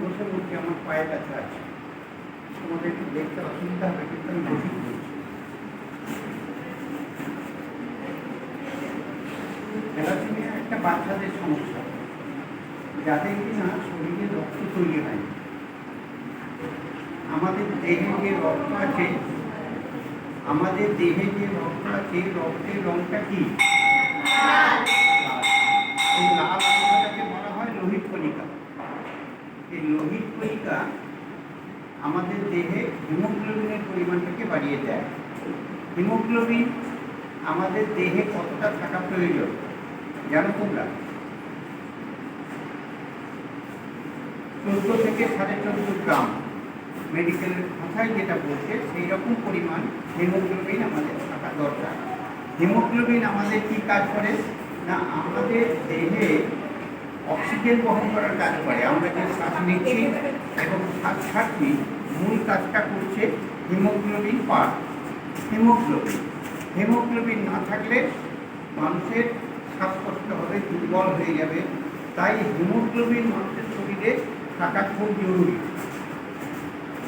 বসে বলছি আমার পায়ে ব্যথা আছে। তোমাদের একটু দেখতে অসুবিধা হবে, কিন্তু আমি বসে বলছি একটা বাচ্চাদের সমস্যা। যাদের কিনা শরীরে রক্ত তৈরি হয়। আমাদের দেহে যে রক্ত আছে, আমাদের দেহে যে রক্ত আছে, রক্তের রঙটা কি? এই লোহিত কণিকা আমাদের দেহে হিমোগ্লোবিনের পরিমাণটাকে বাড়িয়ে দেয়। হিমোগ্লোবিন আমাদের দেহে কতটা থাকা প্রয়োজন জানো তোমরা? চোদ্দ থেকে সাড়ে চোদ্দ গ্রাম। মেডিকেলের ভাষায় যেটা বলছে সেই রকম পরিমাণ হিমোগ্লোবিন আমাদের থাকা দরকার। হিমোগ্লোবিন আমাদের কি কাজ করে? না, আমাদের দেহে অক্সিজেন বহন করার কাজ করে। আমরা যে শ্বাস নিচ্ছি এবং শ্বাস ছাড়ছি, মূল কাজটা করছে হিমোগ্লোবিন পার, হিমোগ্লোবিন। হিমোগ্লোবিন না থাকলে মানুষের শ্বাসকষ্ট হবে, দুর্বল হয়ে যাবে। তাই হিমোগ্লোবিন মানুষের শরীরে থাকা খুব জরুরি।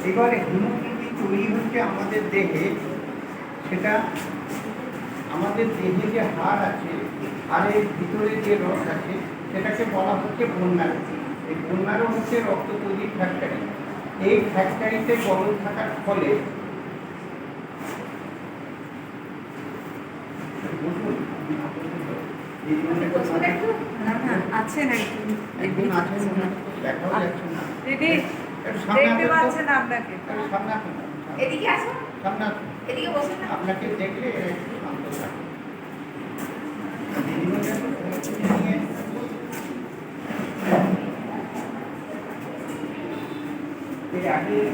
এবারে হিমোগ্লোবিন তৈরি হচ্ছে আমাদের দেহে। সেটা আমাদের দেহে যে হাড় আছে, হাড়ের ভিতরে যে রস আছে সেটাকে বলা হচ্ছে বন্যার এই বন্যারও হচ্ছে রক্ত তৈরির ফ্যাক্টরি এই ফ্যাক্টরিতে গরম থাকার ফলে একটু না না আছেন একজন একজন আছেন ওনাকে তো দেখাও যাচ্ছে না। দিদি দেখতে পাচ্ছেন আপনাকে। একটু সামনে আসুন। এদিকে আসো সামনে আসুন। এদিকে বসে না। আপনাকে দেখলে এরা একটু শান্ত থাকে Yeah.